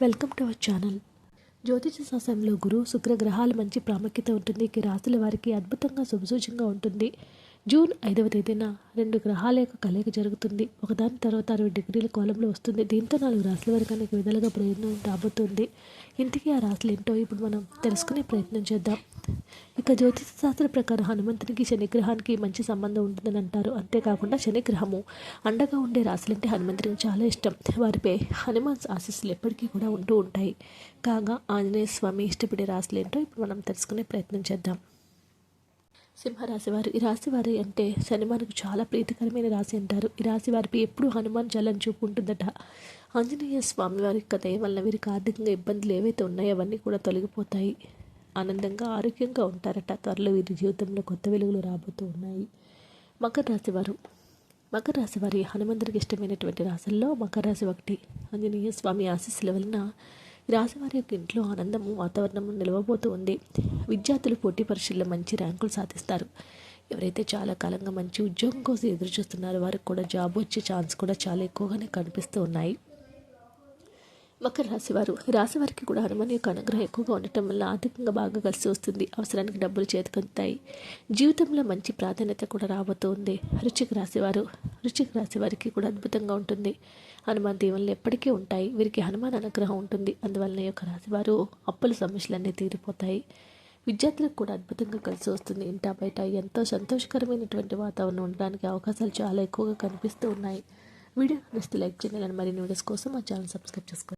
Welcome to our channel. జ్యోతిష శాస్త్రంలో గురు శుక్ర గ్రహాలు మంచి ప్రాముఖ్యత ఉంటుంది. ఈ రాశుల వారికి అద్భుతంగా శుభసూచంగా ఉంటుంది. జూన్ ఐదవ తేదీన రెండు గ్రహాల యొక్క కలయిక జరుగుతుంది. ఒకదాని తర్వాత అరవై డిగ్రీల కోలంలో వస్తుంది. దీంతో నాలుగు రాశుల వరకు అనేక విధాలుగా ప్రయోజనం రాబోతుంది. ఇంటికి ఆ రాశులు ఏంటో ఇప్పుడు మనం తెలుసుకునే ప్రయత్నం చేద్దాం. ఇక జ్యోతిష శాస్త్ర ప్రకారం హనుమంతునికి శనిగ్రహానికి మంచి సంబంధం ఉంటుందని అంటారు. అంతేకాకుండా శనిగ్రహము అండగా ఉండే రాశులంటే హనుమంతునికి చాలా ఇష్టం. వారిపై హనుమాన్ ఆశీస్సులు ఎప్పటికీ కూడా ఉంటూ ఉంటాయి. కాగా ఆంజనేయ స్వామి ఇష్టపడే రాశులు ఏంటో ఇప్పుడు మనం తెలుసుకునే ప్రయత్నం చేద్దాం. సింహరాశి వారు ఈ రాశి వారి అంటే శనివారికి చాలా ప్రీతికరమైన రాశి అంటారు. ఈ రాశి వారిపై ఎప్పుడూ హనుమాన్ జలం చూపుకుంటుందట ఆంజనేయ స్వామి వారి యొక్క దయ వలన వీరికి ఆర్థికంగా ఇబ్బందులు ఏవైతే ఉన్నాయో అవన్నీ కూడా తొలగిపోతాయి. ఆనందంగా ఆరోగ్యంగా ఉంటారట. త్వరలో వీరి జీవితంలో కొత్త వెలుగులు రాబోతూ ఉన్నాయి. మకర రాశి వారు. మకర రాశి వారి హనుమంతుడికి ఇష్టమైనటువంటి రాశుల్లో మకర రాశి ఒకటి. ఆంజనేయ స్వామి ఆశీస్సుల వలన ఈ రాశి వారి యొక్క ఇంట్లో ఆనందము వాతావరణము నిలవబోతూ ఉంది. విద్యార్థులు పోటీ పరీక్షల్లో మంచి ర్యాంకులు సాధిస్తారు. ఎవరైతే చాలా కాలంగా మంచి ఉద్యోగం కోసం ఎదురు చూస్తున్నారో వారికి కూడా జాబ్ వచ్చే ఛాన్స్ కూడా చాలా ఎక్కువగానే కనిపిస్తూ ఉన్నాయి. మకర రాశివారు రాశివారికి కూడా హనుమాన్ యొక్క అనుగ్రహం ఎక్కువగా ఉండటం వల్ల ఆర్థికంగా బాగా కలిసి వస్తుంది. అవసరానికి డబ్బులు చేతికొందుతాయి. జీవితంలో మంచి ప్రాధాన్యత కూడా రాబోతుంది. రుచిక రుచికి రాశివారు రుచిక రాశి వారికి కూడా అద్భుతంగా ఉంటుంది. హనుమాన్ దీవెనలు ఎప్పటికీ ఉంటాయి. వీరికి హనుమాన్ అనుగ్రహం ఉంటుంది. అందువలన ఈ యొక్క రాశివారు అప్పుల సమస్యలన్నీ తీరిపోతాయి. విద్యార్థులకు కూడా అద్భుతంగా కలిసి వస్తుంది. ఇంటా బయట ఎంతో సంతోషకరమైనటువంటి వాతావరణం ఉండడానికి అవకాశాలు చాలా ఎక్కువగా కనిపిస్తూ ఉన్నాయి. వీడియో నచ్చితే లైక్ చేయాలని మరిన్ని వీడియోస్ కోసం మా ఛానల్ సబ్స్క్రైబ్ చేసుకోండి.